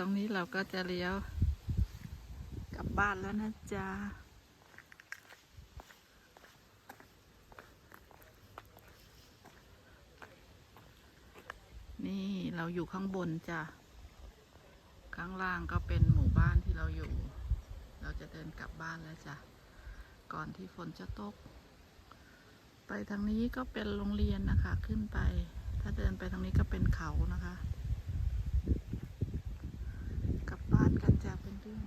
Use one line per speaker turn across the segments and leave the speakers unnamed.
ตรงนี้เราก็จะเลี้ยว กลับบ้านแล้วนะจ๊ะนี่เราอยู่ข้างบนจ้ะ ข้างล่างก็เป็นหมู่บ้านที่เราอยู่ เราจะเดินกลับบ้านแล้วจ้ะ ก่อนที่ฝนจะตก ไปทางนี้ก็เป็นโรงเรียนนะคะ ขึ้นไป ถ้าเดินไปทางนี้ก็เป็นเขานะคะ กลับบ้านกันจ้ะเพื่อนๆ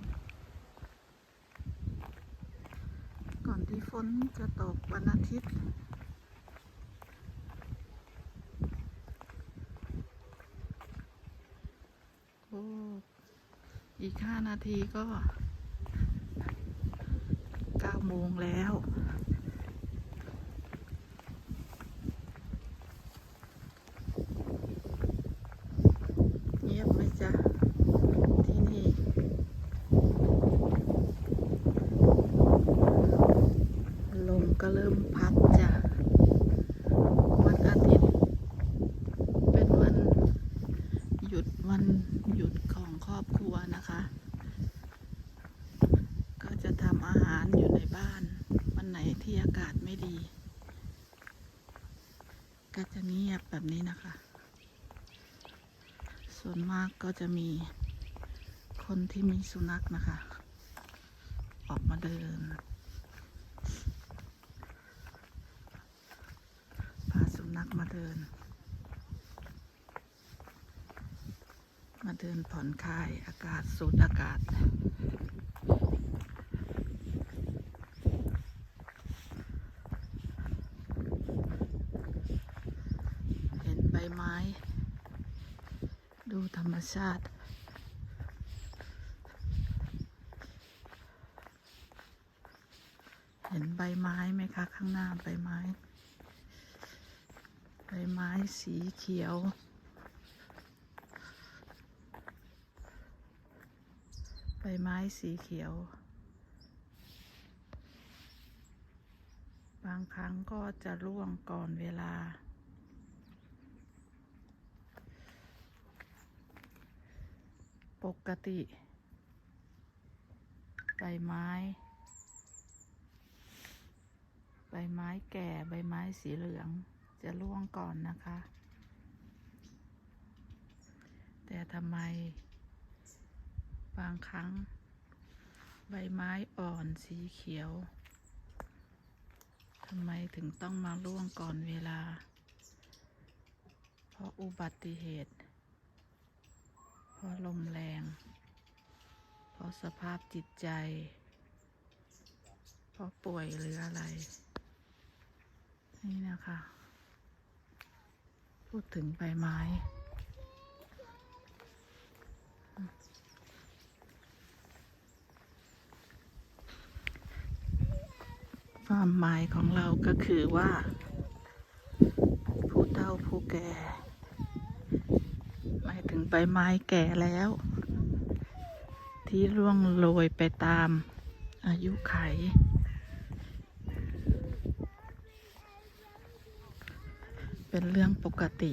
ก่อนที่ฝนจะตกวันอาทิตย์โอ้อีกห้านาทีก็เก้าโมงแล้ว เงียบไหมจ๊ะ ที่นี่ ลมก็เริ่มพัดจ้ะ วันอาทิตย์ เป็นวันหยุดวัน หยุดของครอบครัวนะคะ ก็จะทำอาหารอยู่ในบ้าน วันไหนที่อากาศไม่ดี ก็จะเงียบแบบนี้นะคะ ส่วนมากก็จะมีคนที่มีสุนัขนะคะ ออกมาเดินพาสุนัขมาเดิน มา เดินผ่อนคลายอากาศสูดอากาศ เห็นใบไม้ ดูธรรมชาติเห็นใบไม้ไหมคะ ข้างหน้าใบไม้ ใบไม้สีเขียว ใบไม้สีเขียว บางครั้งก็จะร่วงก่อนเวลา ปกติ ใบไม้ ใบไม้แก่ใบไม้สีเหลืองจะร่วงก่อนนะคะ แต่ทำไม บางครั้ง ใบไม้อ่อนสีเขียวทำไมถึงต้องมาร่วงก่อนเวลา เพราะอุบัติเหตุ เพราะลมแรง เพราะสภาพจิตใจ เพราะป่วยหรืออะไร นี่นะคะ พูดถึงใบไม้ ความหมายของเราก็คือว่า ผู้เฒ่าผู้แก่ หมายถึงใบไม้แก่แล้ว ที่ร่วงโรยไปตามอายุไข เป็นเรื่องปกติ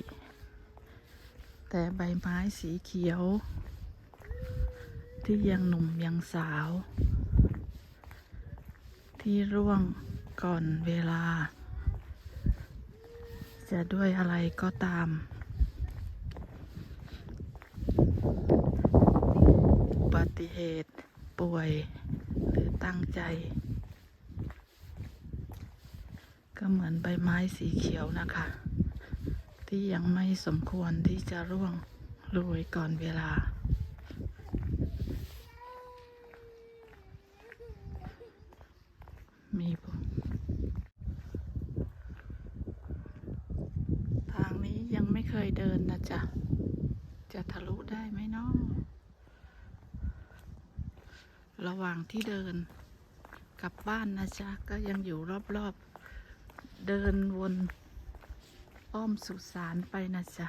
แต่ใบไม้สีเขียว ที่ยังหนุ่มยังสาว ที่ร่วง ก่อนเวลา จะด้วยอะไรก็ตาม อุบัติเหตุป่วย หรือตั้งใจ ก็เหมือนใบไม้สีเขียวนะคะ ที่ยังไม่สมควรที่จะร่วงโรยก่อนเวลามีผลทางนี้ยังไม่เคยเดินนะจ๊ะ จะทะลุได้ไหมเนาะ ระหว่างที่เดินกลับบ้านนะจ๊ะ ก็ยังอยู่รอบๆ เดินวนอ้อมสุสานไปนะจ๊ะ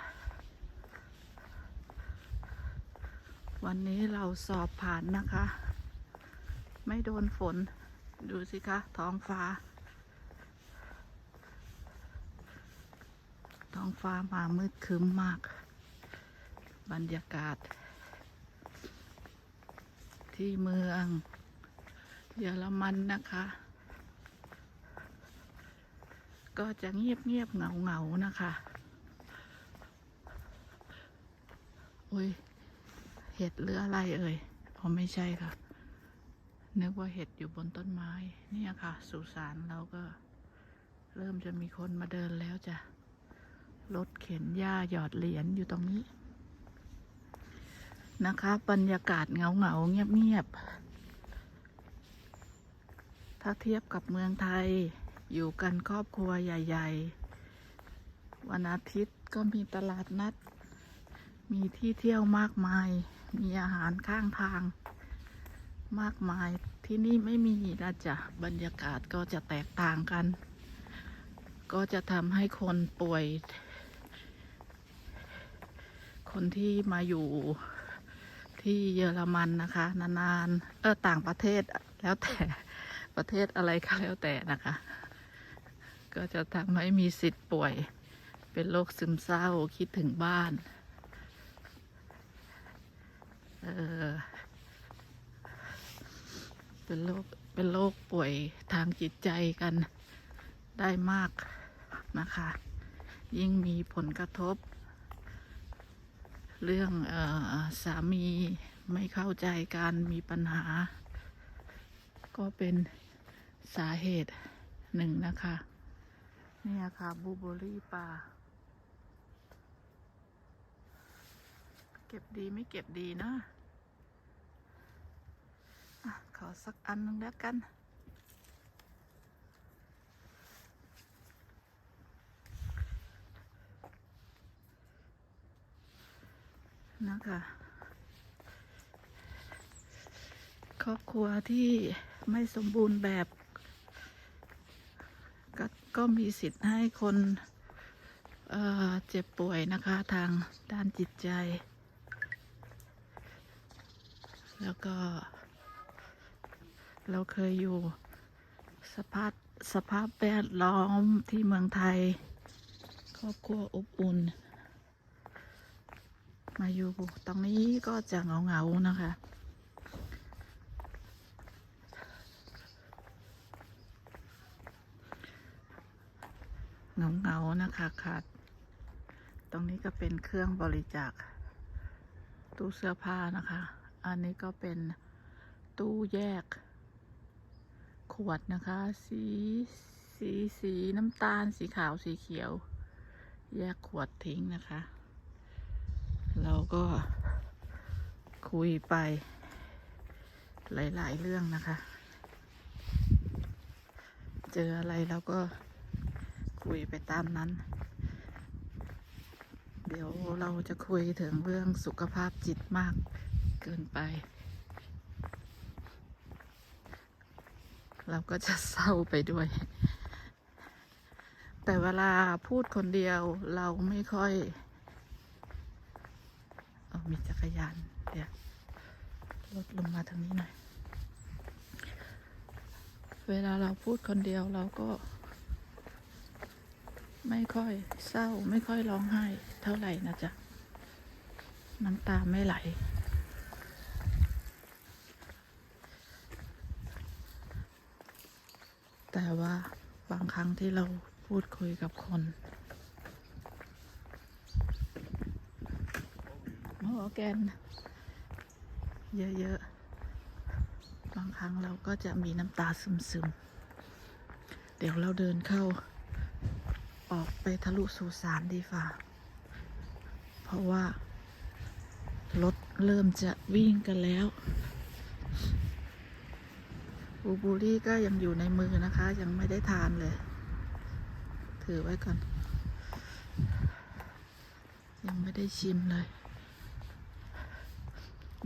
วันนี้เราสอบผ่านนะคะ ไม่โดนฝน ดูสิคะ ท้องฟ้า ท้องฟ้ามามืดครึ้มมาก บรรยากาศ ที่เมืองเยอรมันนะคะ ก็จะเงียบเงียบเหงาเหงานะคะอุ้ยเห็ดหรืออะไรเอ่ยอ๋อไม่ใช่ค่ะ นึกว่าเห็ดอยู่บนต้นไม้ เนี่ยค่ะ สุสานเราก็ เริ่มจะมีคนมาเดินแล้วจ้ะรถเข็นหญ้าหยอดเหรียญอยู่ตรงนี้ นะคะ บรรยากาศเงาเงาเงียบเงียบ ถ้าเทียบกับเมืองไทยอยู่กันครอบครัวใหญ่ ๆ วันอาทิตย์ก็มีตลาดนัด มีที่เที่ยวมากมาย มีอาหารข้างทาง มากมายที่นี่ไม่มีนะจ๊ะบรรยากาศก็จะแตกต่างกัน ก็จะทำให้คนป่วย คนที่มาอยู่ ที่เยอรมันนะคะ นานๆเออต่างประเทศแล้วแต่ประเทศอะไรก็แล้วแต่นะคะ ก็จะทำให้มีสิทธิ์ป่วย เป็นโรคซึมเศร้าคิดถึงบ้านเออเป็นโรคเป็นโรคป่วยทางจิตใจกันได้มากนะคะ ยิ่งมีผลกระทบ เรื่องอสามีไม่เข้าใจกันมีปัญหา ก็เป็นสาเหตุหนึ่งนะคะ เนี่ยค่ะบูเบอรี่ป่า เก็บดีไม่เก็บดีนะอะขอสักอันหนึงแล้วกัน นะคะ ครอบครัวที่ไม่สมบูรณ์แบบก็ก็มีสิทธิ์ให้คนเเจ็บป่วยนะคะทางด้านจิตใจ แล้วก็ เราเคยอยู่สภาพสภาพแวดล้อมที่เมืองไทย ครอบครัวอบอุ่น มาอยู่ตรงนี้ก็จะเงาเงาๆนะคะ เงาเงาๆนะคะขาด ตรงนี้ก็เป็นเครื่องบริจาค ตู้เสื้อผ้านะคะ อันนี้ก็เป็นตู้แยก ขวดนะคะ สีสีสีน้ำตาลสีขาวสีเขียว แยกขวดทิ้งนะคะ เราก็คุยไปหลาย ๆ เรื่องนะคะ เจออะไรเราก็คุยไปตามนั้น เดี๋ยวเราจะคุยถึงเรื่องสุขภาพจิตมากเกินไป เราก็จะเศร้าไปด้วย แต่เวลาพูดคนเดียวเราไม่ค่อย มีจักรยานเดี๋ยวลดลงมาทางนี้หน่อย เวลาเราพูดคนเดียวเราก็ ไม่ค่อยเศร้าไม่ค่อยร้องไห้ เท่าไหร่นะจ๊ะ น้ำตาไม่ไหลแต่ว่าบางครั้งที่เราพูดคุยกับคน มอร์แกน เยอะๆ บางครั้งเราก็จะมีน้ำตาซึมๆ เดี๋ยวเราเดินเข้า ออกไปทะลุสุสานดีฝ่า เพราะว่า รถเริ่มจะวิ่งกันแล้วบูบูรี่ก็ยังอยู่ในมือนะคะ ยังไม่ได้ทานเลย ถือไว้ก่อน ยังไม่ได้ชิมเลย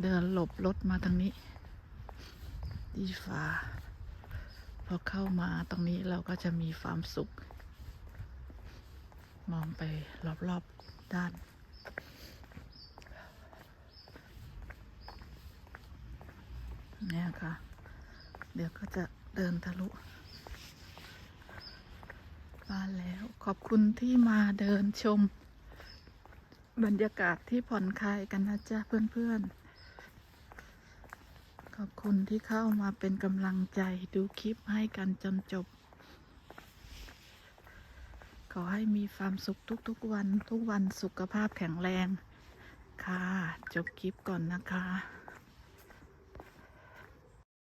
เดินหลบรถมาทางนี้ดีฟ้าพอเข้ามาตรงนี้เราก็จะมีความสุข มองไปรอบๆด้าน เนี่ยค่ะ เดี๋ยวก็จะเดินทะลุบ้านแล้วขอบคุณที่มาเดินชม บรรยากาศที่ผ่อนคลายกันนะจ๊ะเพื่อนๆ ขอบคุณที่เข้ามาเป็นกำลังใจดูคลิปให้กันจนจบ ขอให้มีความสุขทุกๆวัน ทุกวันสุขภาพแข็งแรง ค่ะ จบคลิปก่อนนะคะ